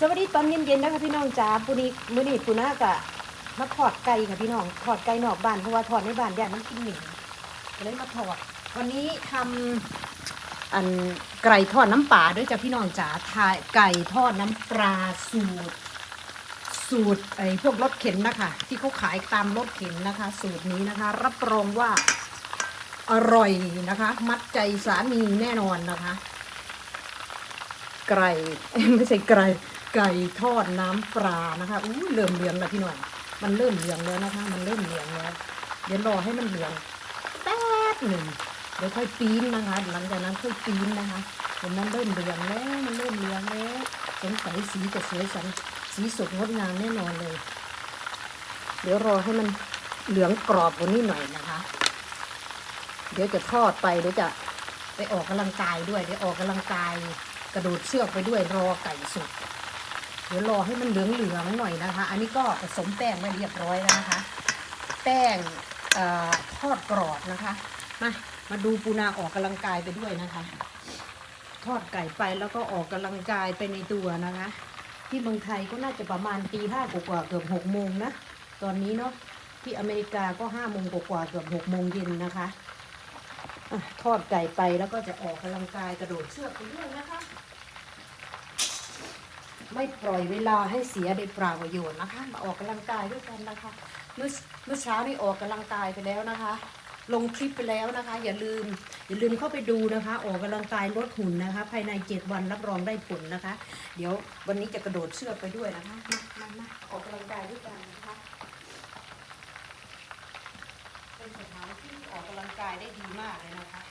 สวัสดีตอนเย็นๆนะคะพี่น้องจ๋าปูนี้มื้อนี้ปูน่ากะมาทอดไก่ค่ะพี่น้องทอดไก่นอกบ้านเพราะว่าทอดในบ้านย่านมันกินเหม็นก็เลยมาทอด วันนี้ทำอันไก่ทอดน้ำปลาด้วยจ้ะพี่น้องจ๋าทายไก่ทอดน้ำปลาสูตร สูตรไอ้พวกรถเข็นนะคะ ที่เขาขายตามรถเข็นนะคะ สูตรนี้นะคะ รับรองว่าอร่อยนะคะ มัดใจสามีแน่นอนนะคะ ไก่ไม่ใช่ไก่ ไก่ทอดน้ำปลานะคะอู้เริ่มเหลืองแล้วพี่หน่อยมันเริ่มเหลืองแล้วนะคะ มันเริ่มเหลืองแล้วเดี๋ยวรอให้มันเหลืองแป๊บหนึ่งเดี๋ยวค่อยปีนนะคะ หลังจากนั้นค่อยปีนนะคะเห็นมันเริ่มเหลืองแล้วมันเริ่มเหลืองแล้วสงสัยสีจะสวยสันสีสดงดงามแน่นอนเลย เดี๋ยวรอให้มันเหลืองกรอบกว่านี้หน่อยนะคะ เดี๋ยวจะทอดไปเดี๋ยวจะไปออกกำลังกายด้วยเดี๋ยวออกกำลังกายกระโดดเชือกไปด้วยรอไก่สุก เดี๋ยวรอให้มันเหลืองเหลืองหน่อยนะคะ อันนี้ก็ผสมแป้งไว้เรียบร้อยแล้วนะคะ แป้งอทอดกรอบนะคะ มามาดูปูนาออกกำลังกายไปด้วยนะคะ ทอดไก่ไปแล้วก็ออกกำลังกายไปในตัวนะคะ ที่เมืองไทยก็น่าจะประมาณตีห้ากว่าเกือบหกโมงนะตอนนี้เนาะที่อเมริกาก็ห้าโมงกว่าเกือบหกโมงเย็นนะคะอะทอดไก่ไปแล้วก็จะออกกำลังกายกระโดดเชือกไปด้วยนะคะ ไม่ปล่อยเวลาให้เสียโดยเปล่าประโยชน์นะคะ มาออกกำลังกายด้วยกันนะคะเมื่อเมื่อเช้านี่ออกกำลังกายไปแล้วนะคะ ลงคลิปไปแล้วนะคะ อย่าลืมอย่าลืมเข้าไปดูนะคะ ออกกำลังกายลดหุ่นนะคะ ภายในเจ็ดวันรับรองได้ผลนะคะ เดี๋ยววันนี้จะกระโดดเชือกไปด้วยนะคะมามามาออกกำลังกายด้วยกันนะคะเป็นสถานที่ออกกำลังกายได้ดีมากเลยนะคะ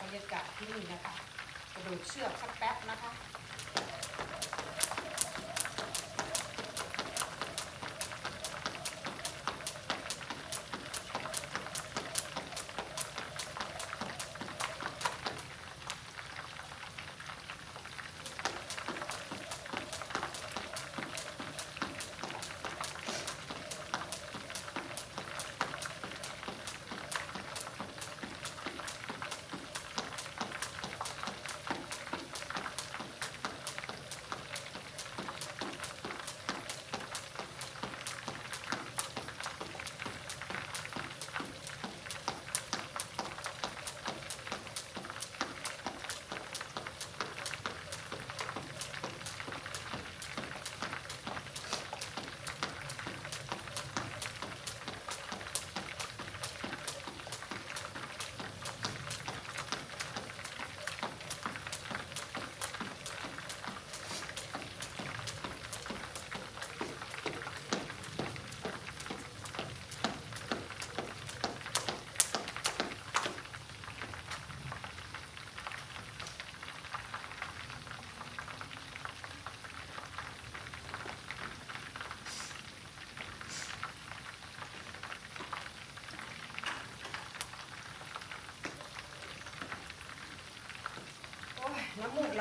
บรรยากาศที่นี่นะคะกระโดดเชือกสักแป๊บนะคะ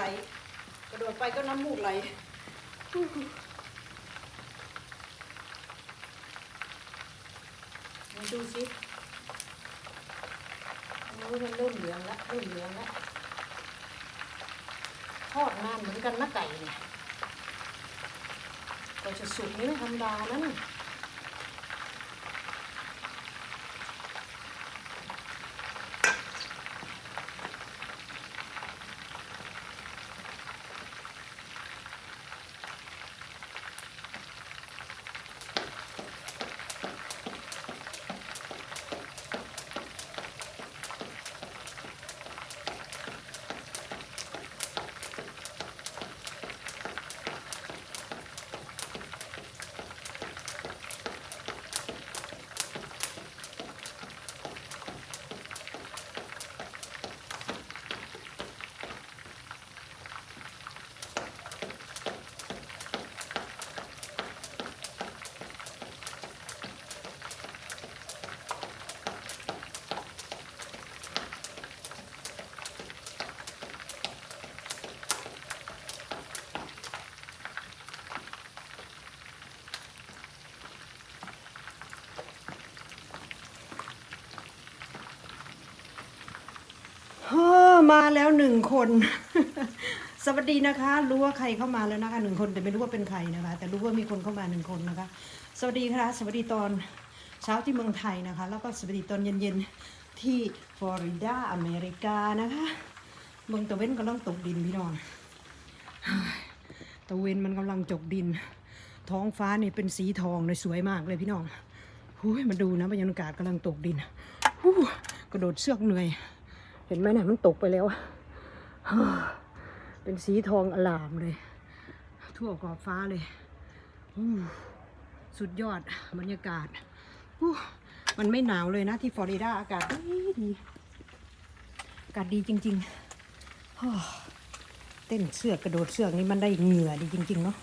ไหล กระโดดไปก็น้ำมูกไหลมาดูสิโอ้ยมันเริ่มเหลืองแล้วเริ่มเหลืองแล้วทอดนานเหมือนกันนะไก่เนี่ยกว่าจะสุกนี่ไม่ธรรมดานะนี่ฮ่า มาแล้วหนึ่งคน สวัสดีนะคะ รู้ว่าใครเข้ามาแล้วนะคะหนึ่งคนแต่ไม่รู้ว่าเป็นใครนะคะ แต่รู้ว่ามีคนเข้ามาหนึ่งคนนะคะ สวัสดีค่ะ สวัสดีตอนเช้าที่เมืองไทยนะคะ แล้วก็สวัสดีตอนเย็นๆที่ฟลอริดาอเมริกานะคะเมืองตะเวนกำลังตกดินพี่น้องตะเวนมันกำลังจกดิน ท้องฟ้านี่เป็นสีทองเลยสวยมากเลยพี่น้องหูยมาดูนะบรรยากาศกำลังตกดินหูกระโดดเชือกเหนื่อย ห็นไหมเนี่ยมันตกไปแล้ว เป็นสีทองอลามเลย ทั่วขอบฟ้าเลย สุดยอดบรรยากาศ มันไม่หนาวเลยนะที่ฟลอริดาอากาศดีดีอากาศดีจริงๆเต้นเสือกกระโดดเสือกนี่มันได้เหงื่อดีจริง ๆ เนาะ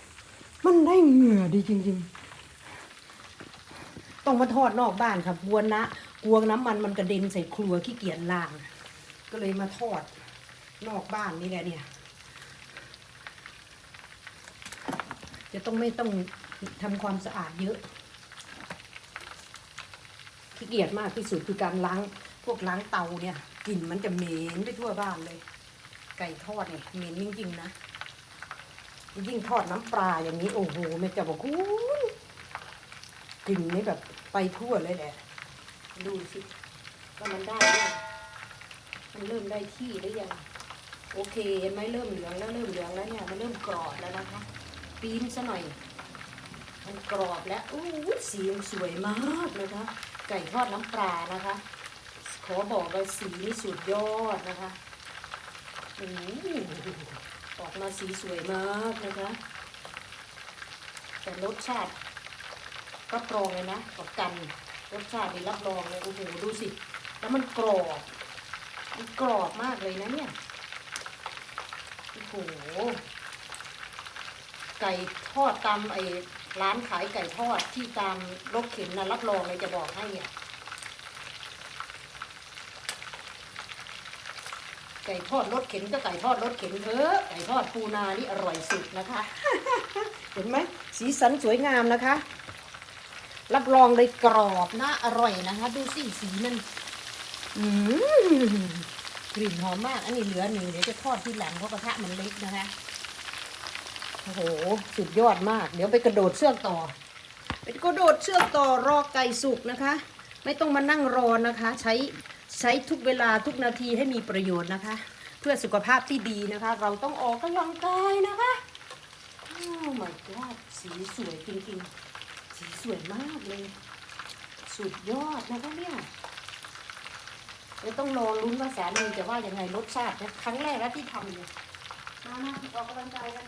มันได้เหงื่อดีจริง ๆ ต้องมาทอดนอกบ้านครับกลัวนะกลัวน้ำมันมันกระเด็นใส่ครัวขี้เกียจล้าง ก็เลยมาทอดนอกบ้านนี่แหละเนี่ย จะต้องไม่ต้องทำความสะอาดเยอะขี้เกียจมากที่สุดคือการล้างพวกล้างเตาเนี่ยกลิ่นมันจะเหม็นไปทั่วบ้านเลย ไก่ทอดเนี่ยเหม็นจริงๆนะยิ่งทอดน้ำปลาอย่างนี้โอ้โหแม่จะบอกคุณกลิ่นนี่แบบไปทั่วเลยแหละดูสิว่ามันได้ยังมัน เริ่มได้ที่หรือยังโอเคเห็นไหมเริ่มเหลืองแล้วเริ่มเหลืองแล้วเนี่ยมันเริ่มกรอบแล้วนะคะปีนซะหน่อย มันกรอบแล้วอู้หูสีสวยมากนะคะ ไก่ทอดน้ำปลานะคะ ขอบอกเลยสีนี่สุดยอดนะคะโอ้โหออกมาสีสวยมากนะคะ แต่รสชาติรับรองเลยนะกับกันรสชาตินี่รับรองเลยโอ้โหดูสิ แล้วมันกรอบ กรอบมากเลยนะเนี่ย โอ้โห ไก่ทอดตามไอ้ร้านขายไก่ทอดที่ตามรถเข็นนะรับรองเลยจะบอกให้เนี่ย ไก่ทอดรถเข็นก็ไก่ทอดรถเข็นเถอะไก่ทอดปูนานี่อร่อยสุดนะคะ เห็นไหมสีสันสวยงามนะคะ รับรองเลยกรอบน่าอร่อยนะคะ ดูสิสีมัน อืมกลิ่นหอมมาก อันนี้เหลือหนึ่งเดี๋ยวจะทอดที่หลังเพราะกระทะมันเล็กนะคะโอ้โหสุดยอดมาก เดี๋ยวไปกระโดดเชือกต่อ ไปกระโดดเชือกต่อรอไก่สุกนะคะ ไม่ต้องมานั่งรอนะคะ ใช้ใช้ทุกเวลาทุกนาทีให้มีประโยชน์นะคะ เพื่อสุขภาพที่ดีนะคะ เราต้องออกกำลังกายนะคะโอ้ my god สีสวยจริงๆ สีสวยมากเลย สุดยอดนะคะเนี่ย เดี๋ยวต้องรอลุ้นว่าสามีจะว่ายังไงรสชาตินะครั้งแรกแล้วที่ทำเนี่ยมามาออกกำลังกายกัน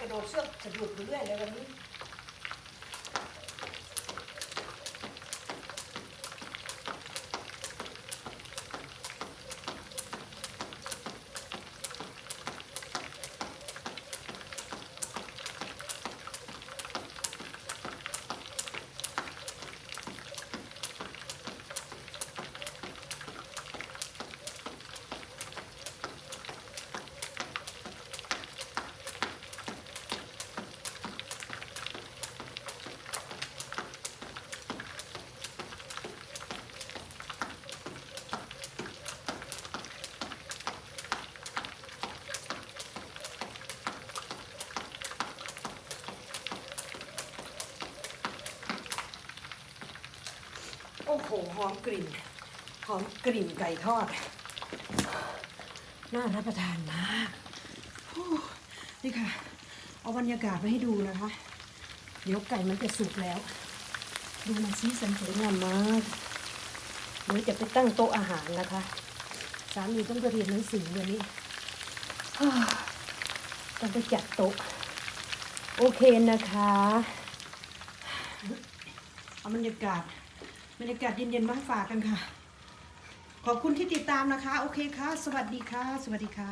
กระโดดเชือกสะดุดอยู่เรื่อยเลยวันนี้ โอ้หหอมกลิ่น หอมกลิ่นไก่ทอด น่ารับประทานมากนี่ค่ะ เอาบรรยากาศมาให้ดูนะคะ เดี๋ยวไก่มันจะสุกแล้ว ดูมันสีสันสวยงามมากเดี๋ยวจะไปตั้งโต๊ะอาหารนะคะ สามีต้องไปเรียนหนังสือวันนี้ต้องไปจัดโต๊ะ โอเคนะคะ เอาบรรยากาศ บรรยากาศเย็นๆมาให้ฝากกันค่ะ ขอบคุณที่ติดตามนะคะ โอเคค่ะ สวัสดีค่ะ สวัสดีค่ะ